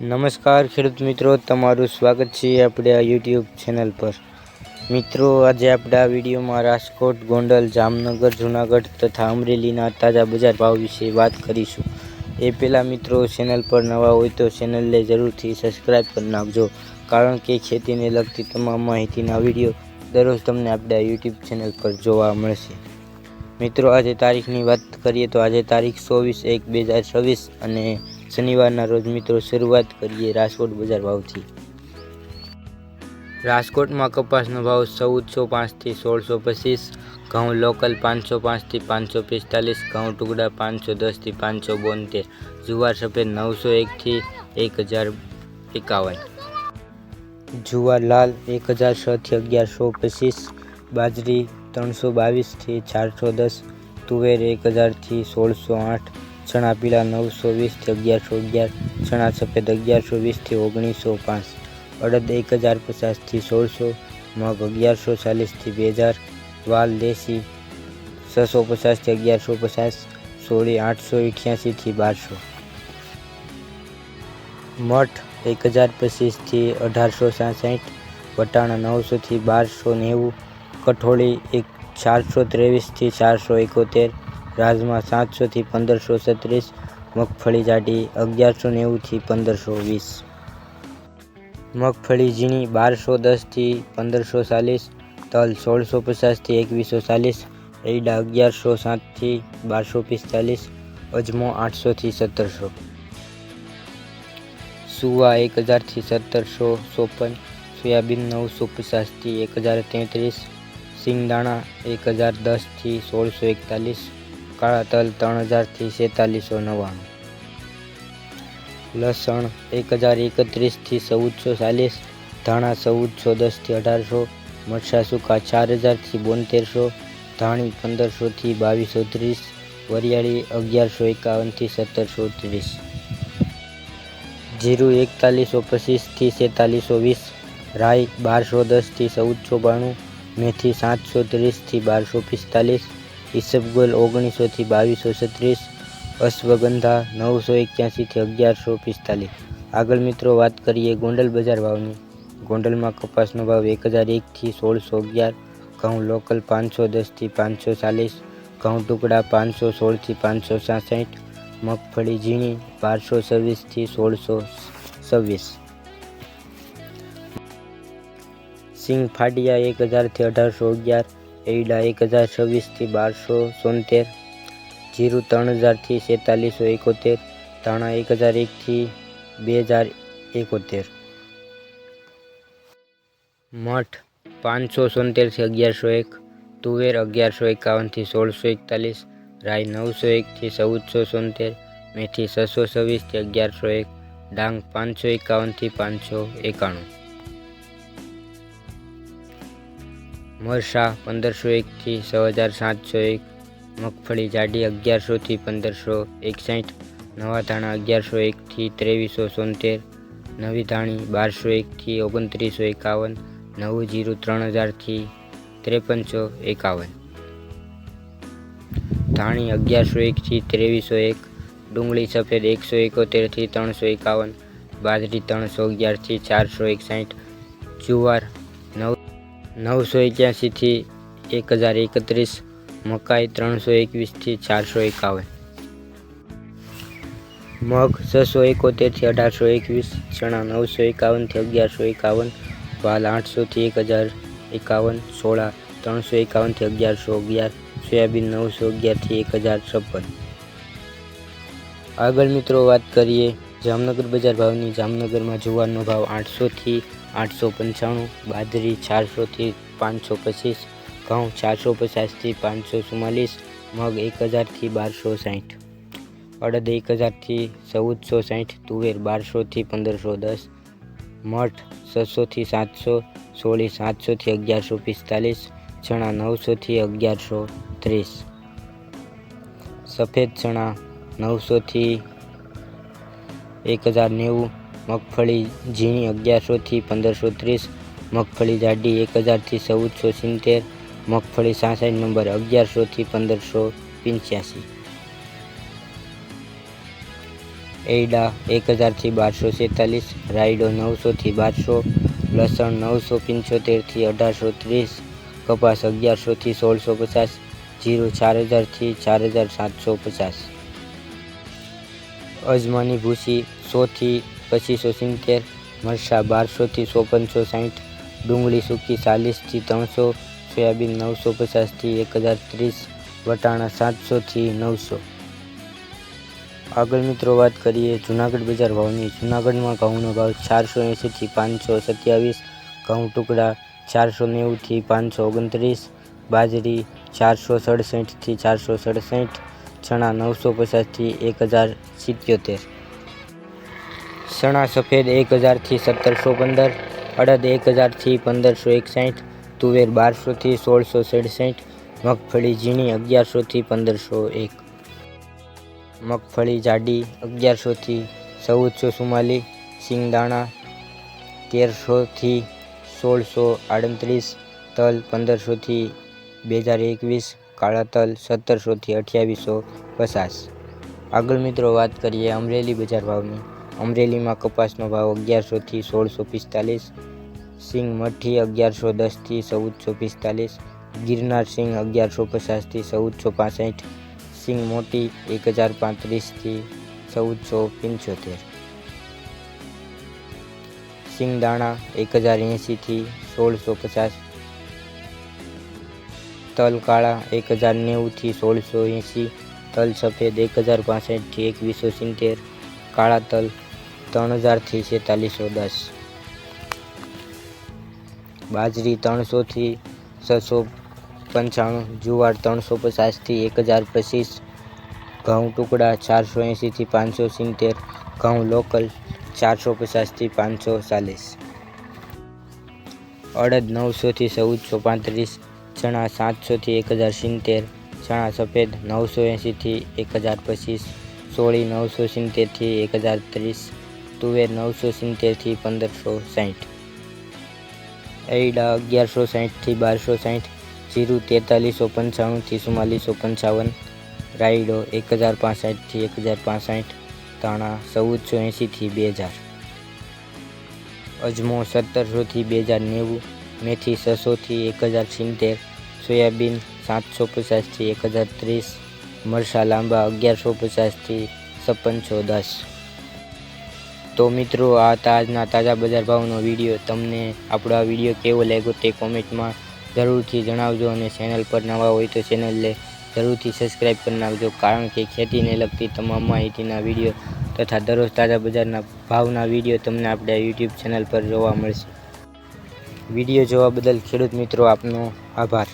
નમસ્કાર, ખેડૂત મિત્રો. તમારું સ્વાગત છે આપણે આ યુટ્યુબ ચેનલ પર. મિત્રો, આજે આપણે આ વિડીયોમાં રાજકોટ, ગોંડલ, જામનગર, જૂનાગઢ તથા અમરેલીના તાજા બજાર ભાવ વિશે વાત કરીશું. એ પહેલાં મિત્રો ચેનલ પર નવા હોય તો ચેનલને જરૂરથી સબસ્ક્રાઈબ કરી નાખજો. કારણ કે ખેતીને લગતી તમામ માહિતીના વીડિયો દરરોજ તમને આપણે આ યુટ્યુબ ચેનલ પર જોવા મળશે. મિત્રો, આજે તારીખની વાત કરીએ તો આજે તારીખ ચોવીસ એક બે હજાર છવ્વીસ અને શનિવારના રોજ મિત્રો શરૂઆત કરીએ રાજકોટ બજાર ભાવથી. રાજકોટમાં કપાસનો ભાવ ચૌદસો પાંચથી સોળસો પચીસ, ઘઉં લોકલ પાંચસો પાંચથી પાંચસો પિસ્તાલીસ, ઘઉં ટુકડા પાંચસો દસથી પાંચસો બોતેર, જુવાર સફેદ નવસો એકથી એક હજાર એકાવન. જુવાર લાલ એક હજાર છથી અગિયારસો પચીસ, બાજરી ત્રણસો બાવીસથી ચારસો દસ, તુવેર એક હજારથી સોળસો આઠ ચણા પીળા નવસો વીસથી અગિયારસો અગિયાર ચણા સફેદ અગિયારસો વીસથી ઓગણીસો પાંચ, અડદ એક હજાર પચાસથી સોળસો, મગ અગિયારસો ચાલીસથી બે હજાર, વાલ દેશી છસો પચાસથી અગિયારસો પચાસ, સોળી આઠસો અઠ્યાસીથી બારસો. મઠ એક હજાર પચીસથી અઢારસો સાસઠ, વટાણા નવસોથી બારસો નેવું, કઠોળી એક ચારસો ત્રેવીસથી ચારસો એકોતેર રાજમા સાતસોથી પંદરસો છત્રીસ, મગફળી જાડી અગિયારસો નેવુંથી પંદરસો વીસ. મગફળી ઝીણી બારસો દસથી પંદરસો ચાલીસ, તલ સોળસો પચાસથી એકવીસો ચાલીસ એડા અગિયારસો સાતથી બારસો પિસ્તાલીસ, અજમો આઠસોથી સત્તરસો. સુવા એક હજારથી સત્તરસો ચોપન, સોયાબીન નવસો પચાસથી એક હજાર તેત્રીસ, સિંગદાણા એક હજાર દસથી સોળસો એકતાલીસ કાળા તલ ત્રણ હજારથી સેતાલીસો નવ્વાણું. લસણ એક હજાર એકત્રીસથી ચૌદસો ચાલીસ, ધાણા ચૌદસો દસથી અઢારસો મરસા સૂકા ચાર હજારથી બોતેરસો, ધાણી પંદરસોથી બાવીસો ત્રીસ, વરિયાળી અગિયારસો એકાવનથી સત્તરસો ત્રીસ. જીરું એકતાલીસો પચીસથી સેતાલીસો વીસ, રાઈ બારસો દસથી ચૌદસો બાણું, મેથી સાતસો ત્રીસથી બારસો પિસ્તાલીસ ઈસબગોલ ઓગણીસોથી બાવીસો છત્રીસ, અશ્વગંધા નવસો એક્યાસીથી અગિયારસો પિસ્તાલીસ. આગળ મિત્રો વાત કરીએ ગોંડલ બજાર ભાવની. ગોંડલમાં કપાસનો ભાવ એક હજાર એકથી સોળસો અગિયાર, ઘઉં લોકલ પાંચસો દસથી પાંચસો ચાલીસ, ઘઉં ટુકડા પાંચસો સોળથી પાંચસો સાસઠ, મગફળી ઝીણી બારસો છવ્વીસથી સોળસો છવ્વીસ. સિંગ ફાડિયા એક હજારથી અઢારસો અગિયાર એડા એક હજાર છવ્વીસથી બારસો સોતેર, જીરું ત્રણ હજારથી સેતાલીસો એકોતેર, ધાણા એક હજાર એકથી બે હજાર એકોતેર. મઠ પાંચસો સોતેરથી અગિયારસો એક, તુવેર અગિયારસો એકાવનથી સોળસો એકતાલીસ, રાઈ નવસો એકથી ચૌદસો સોતેર, મેથી છસો છવ્વીસથી અગિયારસો એક, ડાંગ પાંચસો એકાવનથી પાંચસો એકાણું. મરસા પંદરસો એકથી છ હજાર સાતસો એક, મગફળી જાડી અગિયારસોથી પંદરસો એકસાઠ, નવા ધાણા અગિયારસો એકથી ત્રેવીસો સોતેર, નવી ધાણી બારસો એકથી ઓગણત્રીસો એકાવન, નવું જીરું ત્રણ હજારથી ત્રેપનસો એકાવન. ધાણી અગિયારસો એકથી ત્રેવીસો એક, ડુંગળી સફેદ એકસો એકોતેરથી ત્રણસો એકાવન, બાજરી ત્રણસો અગિયારથી ચારસો એકસાઠ, જુવાર નવ નવસો એક્યાસીથી એક હજાર એકત્રીસ, મકાઈ ત્રણસો એકવીસથી ચારસો એકાવન. મગ છસો એકોતેરથી અઢારસો એકવીસ, ચણા નવસો એકાવનથી અગિયારસો એકાવન, વાલ આઠસોથી એક હજાર એકાવન સોળા ત્રણસો એકાવનથી અગિયારસો અગિયાર, સોયાબીન નવસો અગિયારથી એક હજાર છપ્પન. આગળ મિત્રો વાત કરીએ જામનગર બજાર ભાવની. જામનગરમાં જુવારનો ભાવ આઠસોથી આઠસો પંચાણું, બાજરી ચારસોથી પાંચસો પચીસ, ઘઉં ચારસો પચાસથી પાંચસો ચુમ્માલીસ, મગ એક હજારથી બારસો સાઠ. અડદ એક હજારથી ચૌદસો સાઠ, તુવેર બારસોથી પંદરસો દસ, મઠ છસોથી સાતસો, સોળી સાતસોથી અગિયારસો પિસ્તાલીસ, ચણા નવસોથી અગિયારસો ત્રીસ. સફેદ ચણા નવસોથી એક હજાર નેવું મગફળી ઝીણી અગિયારસોથી પંદરસો ત્રીસ, મગફળી જાડી એક હજારથી ચૌદસો સિત્તેર, મગફળી સાસઠ નંબર અગિયારસોથી પંદરસો પંચ્યાસી. એડા એક હજારથી બારસો છેતાલીસ, રાયડો નવસોથી બારસો, લસણ નવસો પંચોતેરથી અઢારસો ત્રીસ, કપાસ અગિયારસોથી સોળસો પચાસ, જીરું ચાર હજારથી ચાર હજાર સાતસો પચાસ. અજમાની ભૂસી સોથી પચીસો સિત્તેર, મરસા બારસોથી ચોપનસો સાઠ ડુંગળી સૂકી ચાલીસથી ત્રણસો, સોયાબીન નવસો પચાસથી એક હજાર ત્રીસ, વટાણા સાતસોથી નવસો. આગળ મિત્રો વાત કરીએ જુનાગઢ બજાર ભાવની. જુનાગઢમાં ઘઉંનો ભાવ ચારસો એંસીથી પાંચસો સત્યાવીસ, ઘઉં ટુકડા ચારસો નેવુંથી પાંચસો ઓગણત્રીસ, બાજરી ચારસો સડસઠથી ચારસો સડસઠ, ચણા નવસો પચાસથી એક હજાર સિત્યોતેર. ચણા સફેદ એક હજારથી સત્તરસો પંદર, અડદ એક હજારથી પંદરસો એકસાઠ, તુવેર બારસોથી સોળસો સડસઠ, મગફળી ઝીણી અગિયારસોથી પંદરસો એક. મગફળી જાડી અગિયારસોથી ચૌદસો ચુમ્માલીસ, સિંગદાણા તેરસોથી સોળસો આડત્રીસ, તલ પંદરસોથી બે હજાર એકવીસ, કાળા તલ સત્તરસોથી અઠ્યાવીસો પચાસ. આગળ મિત્રો વાત કરીએ અમરેલી બજાર ભાવની. અમરેલીમાં કપાસનો ભાવ અગિયારસોથી સોળસો પિસ્તાલીસ સિંગ મઠી અગિયારસો દસથી ચૌદસો પિસ્તાલીસ ગિરનાર સિંગ અગિયારસો પચાસથી ચૌદસો પાસઠ સિંગ મોટી એક હજાર પાંત્રીસથી ચૌદસો પંચોતેર સિંગ દાણા એક હજાર એંશીથી સોળસો પચાસ તલ કાળા એક હજાર નેવુંથી સોળસો એંશી તલ સફેદ એક હજાર પાસઠથી એકવીસો સિત્તેર કાળા તલ ત્રણ હજારથી છેતાલીસો દસ. બાજરી ત્રણસોથી છસો પંચાણું, જુવાર ત્રણસો પચાસથી એક હજાર પચીસ, ઘઉં ટુકડા ચારસો એંશીથી પાંચસો સિત્તેર, ઘઉં લોકલ ચારસો પચાસથી પાંચસો ચાલીસ. અડદ નવસોથી ચૌદસો પાંત્રીસ, ચણા સાતસોથી એક હજાર સિત્તેર, ચણા સફેદ નવસો એંશીથી એક હજાર પચીસ, સોળી નવસો સિત્તેરથી એક હજાર ત્રીસ તુવેર નવસો સિત્તેરથી પંદરસો સાઠ એડા અગિયારસો સાઠથી બારસો સાઠ જીરું તેતાલીસો પંચાણુંથી ચુમ્માલીસો પંચાવન. રાયડો એક હજાર પાસઠથી એક હજાર પાસઠ. તાણા ચૌદસો એંશીથી બે હજાર. અજમો સત્તરસોથી બે હજાર નેવું. મેથી છસોથી એક હજાર સિત્તેર. સોયાબીન સાતસો પચાસથી એક હજાર ત્રીસ. મરસા લાંબા અગિયારસો પચાસથી છપ્પનસો દસ. તો મિત્રો, આ તાજના તાજા બજાર ભાવનો વીડિયો. તમને આપણો આ વીડિયો કેવો લાગ્યો તે કોમેન્ટમાં જરૂરથી જણાવજો અને ચેનલ પર નવા હોય તો ચેનલને જરૂરથી સબસ્ક્રાઈબ કરી નાખજો. કારણ કે ખેતીને લગતી તમામ માહિતીના વીડિયો તથા દરરોજ તાજા બજારના ભાવના વીડિયો તમને આપણે યુટ્યુબ ચેનલ પર જોવા મળશે. વીડિયો જોવા બદલ ખેડૂત મિત્રો આપનો આભાર.